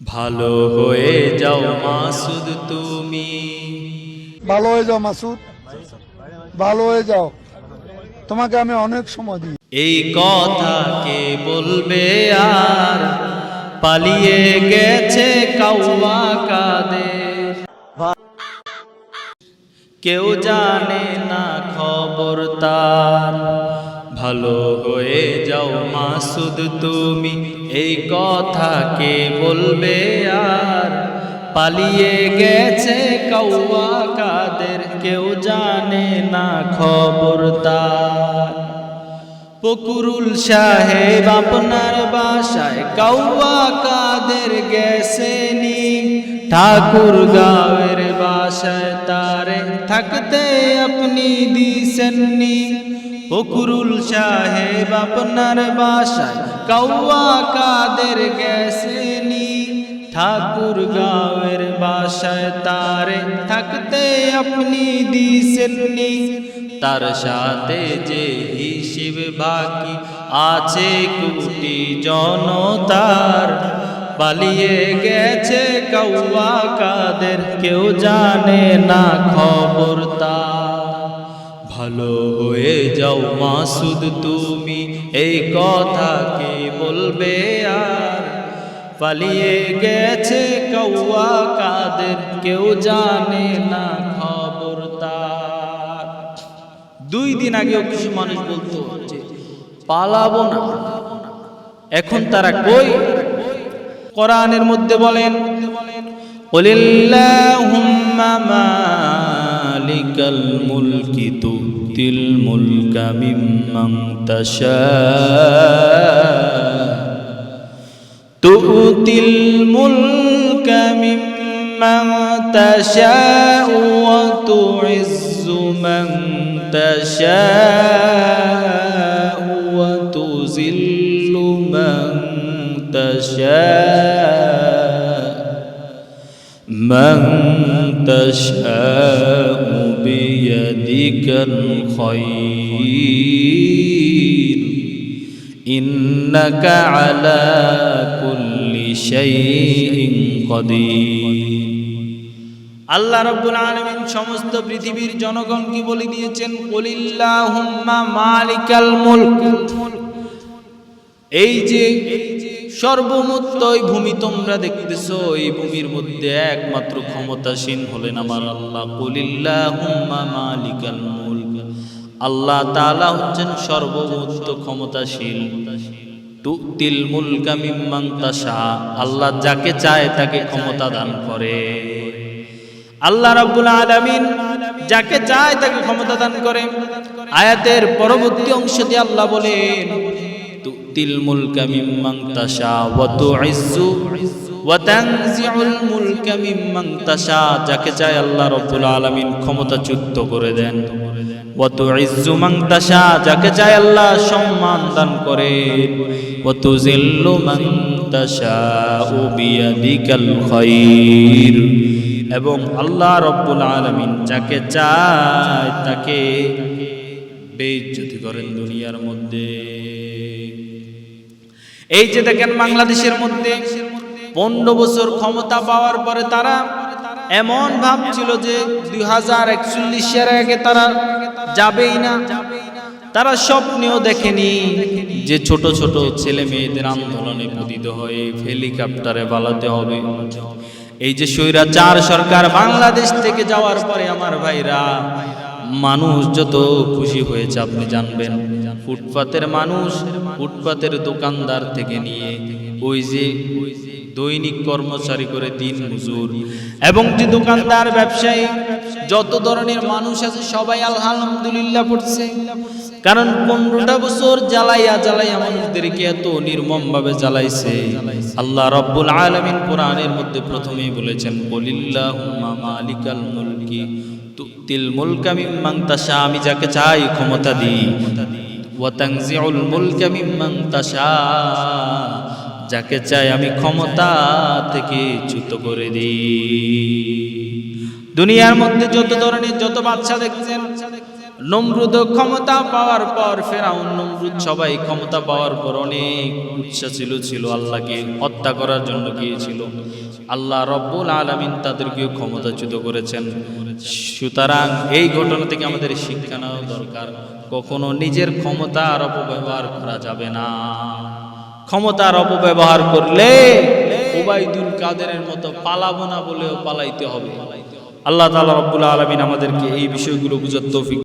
ভালো হয়ে যাও মাসুদ তুমি। ভালো হয়ে যাও মাসুদ। ভালো হয়ে যাও। তোমাকে আমি অনেক সময় দিই। এই কথা কে বলবে আর? পালিয়ে গেছে কাউয়া কাদের। কেউ জানে না খবর তার। ভালো হয়ে যাও মাসুদ, তুমি এই কথা কে বলবে আর? পালিয়ে গেছে কাউয়া কাদের, কেউ জানে না খবর তার ফকুরুল সাহেব আপনার বাসায় কাউয়া কাদের গেছেনি? ঠাকুর গাঁয়ের বাসায় তারে থাকতে আপনি দিছেননি? ফকুরুল সাহেব আপনার বাসায়, কাউয়া কাদের গেছেনি ঠাকুর গাঁয়ের বাসায় তারে থাকতে আপনি দিছেননি তার সাথে যে হিসেব বাকি আছে কোটি জনতার, পালিয়ে গেছে কৌয়া কাদের, কেউ জানে না খবর যাও মাসুদ তুমি এই কথা কে বলবে আর পালিয়ে গেছে কৌয়া কাদের কেউ জানে না খবর তার দুই দিন আগেও কিছু মানুষ বলতো যে পালাবো না এখন তারা কই কোরআনের মধ্যে বলেন قلِلَّهُمَّ مَالِكَ الْمُلْكِ تُؤْتِي الْمُلْكَ مِمَّنْ تَشَاءُ. تؤتي الملك ممن تشاء وتعز من تشاء وتذل من تشاء. من تشاء بيدك الخير إنك على كل شيء قدير আল্লাহ রব্বুল আলামিন সমস্ত পৃথিবীর জনগণকে বলে দিয়েছেন কুলিল্লাহুম্মা মালিকাল মুলক এই যে সর্বমুক্ত এই ভূমি তোমরা দেখতেছো, এই ভূমির মধ্যে একমাত্র ক্ষমতাসীন হলেন আমার আল্লাহ। কুলিল্লাহুম্মা মালিকাল মুলক। আল্লাহ তাআলা হচ্ছেন সর্বমুক্ত ক্ষমতাশীল তুতিল মুলকা মিম্মান আল্লাহ যাকে চায় তাকে ক্ষমতা দান করে। আল্লাহ রাব্বুল আলামিন যাকে চায় তাকে ক্ষমতা দান করে। আয়াতের পরবর্তী অংশ দিয়ে আল্লাহ বলেন যাকে চায় আল্লাহ রাব্বুল আলামিন ক্ষমতাচ্যুত করে দেন। ওয়া তুইজ্জু মান যাকে চায় আল্লাহ সম্মান দান করেন ওয়া তুযিল্লু মান এবং আল্লাহ রব্বুল আলমিন যাকে চায় তাকে বেইজ্জতি করেন দুনিয়ার মধ্যে। এই যে দেখেন বাংলাদেশের মধ্যে পনেরো বছর ক্ষমতা পাওয়ার পরে তারা এমন ভাবছিল যে দুই হাজার একচল্লিশের আগে তারা যাবেই না। তারা স্বপ্নেও দেখেনি যে ছোট ছোট ছেলে মেয়েদের আন্দোলনে পতিত হয়ে হেলিকপ্টারে পালাতে হবে। এই যে স্বৈরাচার সরকার বাংলাদেশ থেকে যাওয়ার পরে আমার ভাইরা মানুষ যত খুশি হয়েছে, আপনি জানবেন। ফুটপাতের মানুষ ফুটপাতের দোকানদার থেকে নিয়ে ওই যে দৈনিক কর্মচারী করে দিন মজুর এবং যে দোকানদার, ব্যবসায়ী, যত ধরনের মানুষ আছে, সবাই আলহামদুলিল্লাহ পড়ছে। কারণ পনেরোটা বছর জ্বালাইয়া জ্বালাইয়া মানুষদেরকে এত নির্মম ভাবে জ্বালাইছে। আল্লাহ রব্বুল আলমিন কোরআনের মধ্যে প্রথমেই বলেছেন, বলিল্লাহুম্মা মালিকাল মুলকি তুতিল মুলকা মিম্মান তাশা, আমি যাকে চাই ক্ষমতা দিই। ওয়া তানজিউল মুলকা মিম্মান তাশা, যাকে চাই আমি ক্ষমতা থেকে চ্যুত করে দিই। দুনিয়ার মধ্যে যত ধরনের যত বাচ্চা দেখছেন, নমরুদ ক্ষমতা পাওয়ার পর, ফেরাউন, নমরুদ সবাই ক্ষমতা পাওয়ার পর অনেক উৎসাহ ছিল ছিল আল্লাহকে হত্যা করার জন্য গিয়েছিল। আল্লাহ রব্বুল আলমিন তাদেরকেও ক্ষমতাচ্যুত করেছেন। সুতরাং এই ঘটনা থেকে আমাদের শিক্ষা নেওয়া দরকার। কখনো নিজের ক্ষমতার অপব্যবহার করা যাবে না। ক্ষমতার অপব্যবহার করলে ওবায়দুল কাদেরের মতো পালাবো না বলেও পালাইতে হবে। আল্লাহ তাআলা রব্বুল আলামিন আমাদেরকে এই বিষয়গুলো বুঝার তৌফিক